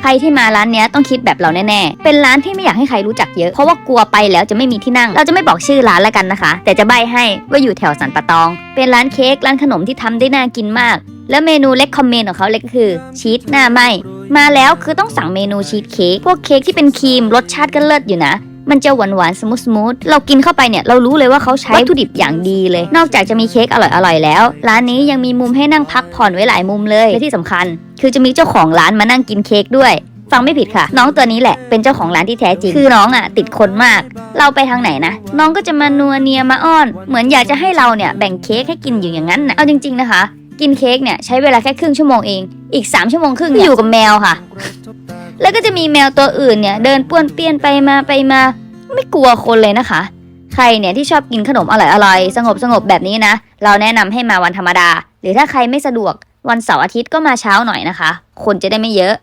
ใครที่มาร้านเนี้ยต้องคิดแบบเราแน่ๆ เป็นร้านที่ไม่อยากให้ใครรู้จักเยอะ เพราะว่ากลัวไปแล้วจะไม่มีที่นั่ง เราจะไม่บอกชื่อร้านแล้วกันนะคะ แต่จะใบให้ว่าอยู่แถวสันปะตอง เป็นร้านเค้กร้านขนมที่ทำได้น่ากินมาก แล้วเมนูเล็กคอมเมนต์ของเขาเล็กคือ ชีสหน้าไหมมาแล้วคือต้องสั่งเมนูชีสเค้กพวกเค้กที่เป็นครีมรสชาติก็เลิศอยู่นะ มันจะหวานหวานสมูทสมูทเรากินเข้าไปเนี่ยเรารู้เลยว่าเขาใช้วัตถุดิบอย่างดีเลย นอกจากจะมีเค้กอร่อยๆแล้ว ร้านนี้ยังมีมุมให้นั่งพักผ่อนไว้หลายมุมเลยและที่สำคัญ คือจะมีเจ้าของร้านมานั่งกินเค้กด้วยฟังไม่ผิดค่ะ น้องตัวนี้แหละเป็นเจ้าของร้านที่แท้จริง คือน้องอะ ติดคนมาก เราไปทางไหนนะ น้องก็จะมานัวเนียมาอ้อน เหมือนอยากจะให้เราเนี่ยแบ่งเค้กให้กินอยู่อย่างนั้นนะเอาจริง ๆนะคะ กินเค้กเนี่ยใช้เวลาแค่ครึ่งชั่วโมงเอง อีก 3 ชั่วโมงครึ่งเนี่ยอยู่กับแมวค่ะ แล้วก็จะมีแมวตัวอื่นเนี่ยเดินป้วนเปี้ยนไปมาไปมา ไม่กลัวคนเลยนะคะ ใครเนี่ยที่ชอบกินขนมอร่อยๆสงบสงบแบบนี้นะ เราแนะนำให้มาวันธรรมดา หรือถ้าใครไม่สะดวกวันเสาร์อาทิตย์ก็มาเช้าหน่อยนะคะ คนจะได้ไม่เยอะ